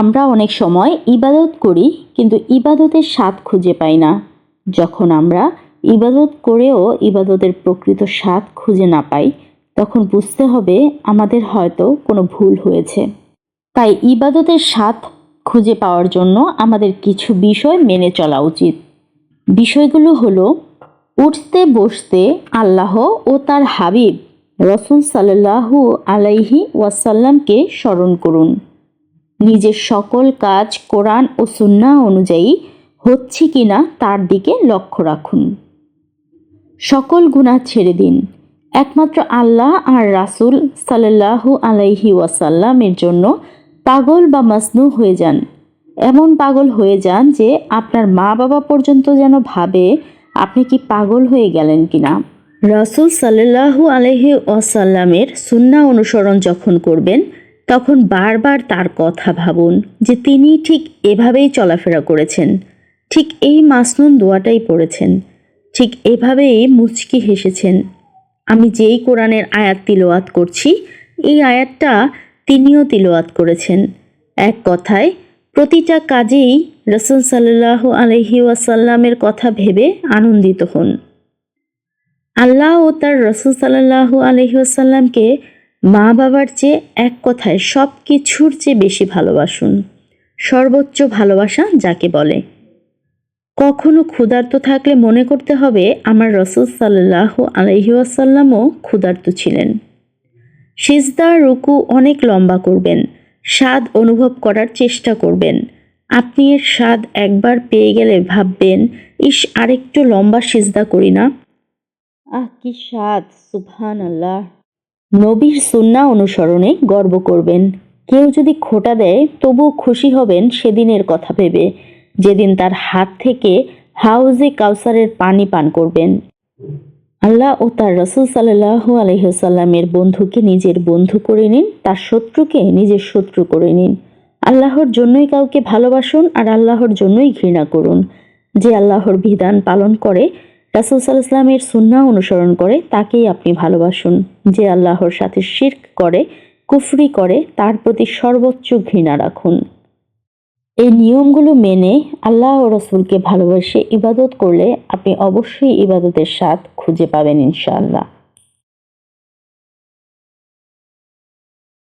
আমরা অনেক সময় ইবাদত করি, কিন্তু ইবাদতের স্বাদ খুঁজে পাই না। যখন আমরা ইবাদত করেও ইবাদতের প্রকৃত স্বাদ খুঁজে না পাই, তখন বুঝতে হবে আমাদের হয়তো কোনো ভুল হয়েছে। তাই ইবাদতের স্বাদ খুঁজে পাওয়ার জন্য আমাদের কিছু বিষয় মেনে চলা উচিত। বিষয়গুলো হলো, উঠতে বসতে আল্লাহ ও তার হাবিব রসুল সাল্লাহু আলাইহি ওয়াসাল্লামকে স্মরণ করুন। নিজের সকল কাজ কোরআন ও সুন্না অনুযায়ী হচ্ছে কিনা তার দিকে লক্ষ্য রাখুন। সকল গুনাহ ছেড়ে দিন। একমাত্র আল্লাহ আর রাসূল সাল্লাল্লাহু আলাইহি ওয়াসাল্লামের জন্য পাগল বা মাসনু হয়ে যান। এমন পাগল হয়ে যান যে আপনার মা বাবা পর্যন্ত যেন ভাবে আপনি কি পাগল হয়ে গেলেন কিনা রাসূল সাল্লাল্লাহু আলাইহি ওয়াসাল্লামের সুন্না অনুসরণ যখন করবেন তখন বারবার তার কথা ভাবুন যে তিনি ঠিক এভাবেই চলাফেরা করেছেন। ঠিক এই মাসনুন দোয়াটাই পড়েছেন। ঠিক এভাবেই মুচকি হেসেছেন। আমি যেই কোরআনের আয়াত তিলোয়াত করছি, এই আয়াতটা তিনিও তিলোয়াত করেছেন। এক কথায়, প্রতিটা কাজেই রসুল সাল্লাহ আলহি ওয়াসাল্লামের কথা ভেবে আনন্দিত হন। আল্লাহ ও তার রসুল সাল্লাহ আলহি ওয়াসাল্লামকে মা বাবার চেয়ে এক কথায় সব কিছুর চেয়ে বেশি ভালোবাসুন। সর্বোচ্চ ভালোবাসা যাকে বলে। কখনো ক্ষুধার্ত থাকলে মনে করতে হবে আমার রসুল সাল্লাহ আলহিউসাল্লামও ক্ষুধার্ত ছিলেন। সিজদা, রুকু অনেক লম্বা করবেন। স্বাদ অনুভব করার চেষ্টা করবেন। আপনি এর স্বাদ একবার পেয়ে গেলে ভাববেন, ইস, আরেকটু লম্বা সিজদা করি না? আহ, কি স্বাদ সুবহান আল্লাহ নবীর সুন্না অনুসরণে গর্ব করবেন। কেউ যদি খোটা দেয়, তবুও খুশি হবেন সেদিনের কথা ভেবে। যেদিন তার হাত থেকে হাউজে কাউসারের পানি পান করবেন। আল্লাহ ও তার রসুল সাল্লাহ আলহিসাল্লামের বন্ধুকে নিজের বন্ধু করে নিন, তার শত্রুকে নিজের শত্রু করে নিন। আল্লাহর জন্যই কাউকে ভালোবাসুন আর আল্লাহর জন্যই ঘৃণা করুন। যে আল্লাহর বিধান পালন করে রাসুল সাল্লাহামের সুন্না অনুসরণ করে, তাকেই আপনি ভালোবাসুন। যে আল্লাহর সাথে শির্ক করে, কুফরি করে, তার প্রতি সর্বোচ্চ ঘৃণা রাখুন। এই নিয়মগুলো মেনে আল্লাহ ও রসুলকে ভালোবেসে ইবাদত করলে আপনি অবশ্যই ইবাদতের স্বাদ খুঁজে পাবেন ইনশাআল্লাহ।